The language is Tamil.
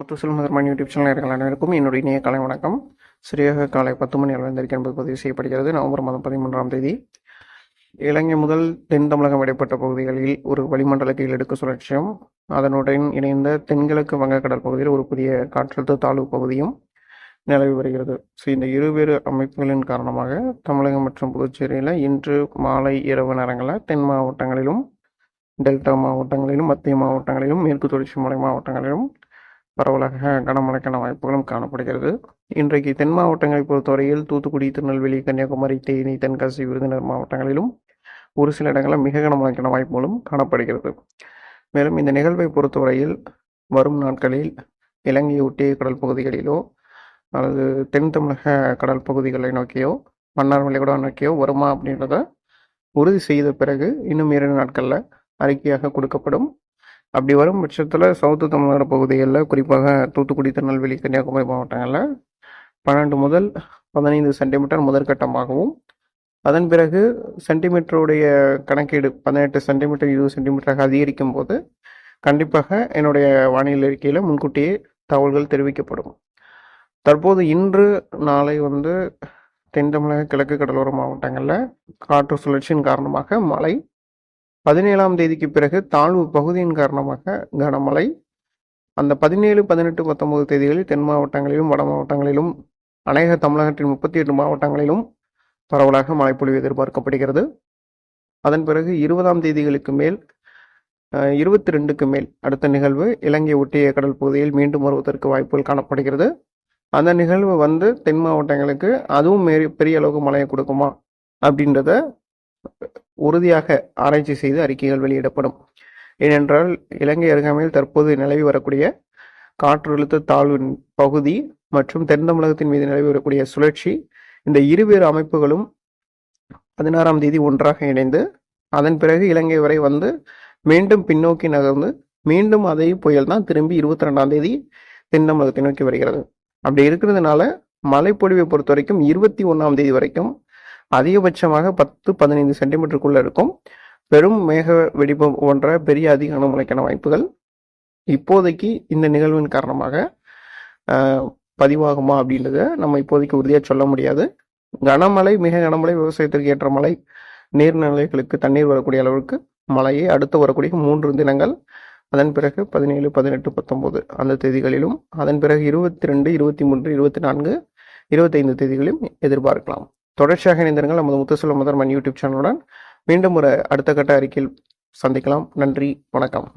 முத்துசல் முதல்மன் யூடியூப் சேனல் இருக்கிற அனைவருக்கும் என்னுடைய இணைய காலை வணக்கம். சரியாக காலை பத்து மணி அளவிற்கு என்பது பதிவு செய்யப்படுகிறது. நவம்பர் மாதம் பதிமூன்றாம் தேதி. இலங்கை முதல் தென் தமிழகம் இடைப்பட்ட பகுதிகளில் ஒரு வளிமண்டல கீழடுக்கு சுழற்சியும் அதனுடன் இணைந்த தென்கிழக்கு வங்கக்கடல் பகுதியில் ஒரு புதிய காற்றழுத்த தாழ்வு பகுதியும் நிலவி வருகிறது. ஸோ இந்த இருவேறு அமைப்புகளின் காரணமாக தமிழகம் மற்றும் புதுச்சேரியில் இன்று மாலை இரவு நேரங்களில் தென் மாவட்டங்களிலும் டெல்டா மாவட்டங்களிலும் மத்திய மாவட்டங்களிலும் மேற்கு தொடர்ச்சி மலை மாவட்டங்களிலும் பரவலாக கனமழைக்கான வாய்ப்புகளும் காணப்படுகிறது. இன்றைக்கு தென் மாவட்டங்களை பொறுத்தவரையில் தூத்துக்குடி திருநெல்வேலி கன்னியாகுமரி தேனி தென்காசி விருதுநகர் மாவட்டங்களிலும் ஒரு சில இடங்களில் மிக கனமழைக்கான வாய்ப்புகளும் காணப்படுகிறது. மேலும் இந்த நிகழ்வை பொறுத்தவரையில் வரும் நாட்களில் இலங்கையை ஒட்டிய கடல் பகுதிகளிலோ அல்லது தென் தமிழக கடல் பகுதிகளை நோக்கியோ மன்னார் வளைகுடா நோக்கியோ வருமா அப்படின்றத உறுதி செய்த பிறகு இன்னும் இரண்டு நாட்களில் அறிக்கையாக கொடுக்கப்படும். அப்படி வரும் பட்சத்தில் சவுத்து தமிழ்நாடு பகுதிகளில் குறிப்பாக தூத்துக்குடி திருநெல்வேலி கன்னியாகுமரி மாவட்டங்களில் பன்னெண்டு முதல் பதினைந்து சென்டிமீட்டர் முதற்கட்டமாகவும் அதன் பிறகு சென்டிமீட்டருடைய கணக்கீடு பதினெட்டு சென்டிமீட்டர் இருபது சென்டிமீட்டராக அதிகரிக்கும் போது கண்டிப்பாக என்னுடைய வானிலை அறிக்கையில் முன்கூட்டியே தகவல்கள் தெரிவிக்கப்படும். தற்போது இன்று நாளை வந்து தென் தமிழக கிழக்கு கடலோர மாவட்டங்களில் காற்று சுழற்சியின் காரணமாக மழை பதினேழாம் தேதிக்கு பிறகு தாழ்வு பகுதியின் காரணமாக கனமழை. அந்த பதினேழு பதினெட்டு பத்தொன்பது தேதிகளில் தென் மாவட்டங்களிலும் வட மாவட்டங்களிலும் அநேக தமிழகத்தின் முப்பத்தி எட்டு மாவட்டங்களிலும் பரவலாக மழைப்பொழிவு எதிர்பார்க்கப்படுகிறது. அதன் பிறகு இருபதாம் தேதிகளுக்கு மேல் இருபத்தி ரெண்டுக்கு மேல் அடுத்த நிகழ்வு இலங்கை ஒட்டிய கடல் பகுதியில் மீண்டும் வருவதற்கு வாய்ப்புகள் காணப்படுகிறது. அந்த நிகழ்வு வந்து தென் மாவட்டங்களுக்கு அதுவும் பெரிய அளவுக்கு மழையை கொடுக்குமா அப்படின்றத உறுதியாக ஆராய்ச்சி செய்து அறிக்கைகள் வெளியிடப்படும். ஏனென்றால் இலங்கை அருகாமையில் தற்போது நிலவி வரக்கூடிய காற்றழுத்த தாழ்வின் பகுதி மற்றும் தென் தமிழகத்தின் மீது நிலவி வரக்கூடிய சுழற்சி இந்த இருவேறு அமைப்புகளும் பதினாறாம் தேதி ஒன்றாக இணைந்து அதன் பிறகு இலங்கை வரை வந்து மீண்டும் பின்னோக்கி நகர்ந்து மீண்டும் அதே புயல் தான் திரும்பி இருபத்தி ரெண்டாம் தேதி தென் தமிழகத்தை நோக்கி வருகிறது. அப்படி இருக்கிறதுனால மழைப்பொழிவை பொறுத்த வரைக்கும் இருபத்தி ஒன்றாம் தேதி வரைக்கும் அதிகபட்சமாக பத்து பதினைந்து சென்டிமீட்டருக்குள்ள இருக்கும். பெரும் மேக வெடிப்பு போன்ற பெரிய அதிக கனமழைக்கான வாய்ப்புகள் இப்போதைக்கு இந்த நிகழ்வின் காரணமாக பதிவாகுமா அப்படின்றத நம்ம இப்போதைக்கு உறுதியாக சொல்ல முடியாது. கனமழை மிக கனமழை விவசாயத்திற்கு ஏற்ற மழை நீர்நிலைகளுக்கு தண்ணீர் வரக்கூடிய அளவுக்கு மழையை அடுத்து வரக்கூடிய மூன்று தினங்கள். அதன் பிறகு பதினேழு பதினெட்டு பத்தொம்போது அந்த தேதிகளிலும் அதன் பிறகு இருபத்தி ரெண்டு இருபத்தி மூன்று இருபத்தி நான்கு இருபத்தைந்து தேதிகளிலும் எதிர்பார்க்கலாம். தொடர்ச்சியாக இணைந்திருங்கள். நமது முத்துசெல்வம் முதல்வன் யூடியூப் சேனலுடன் மீண்டும் ஒரு அடுத்த கட்ட அறிக்கையில் சந்திக்கலாம். நன்றி. வணக்கம்.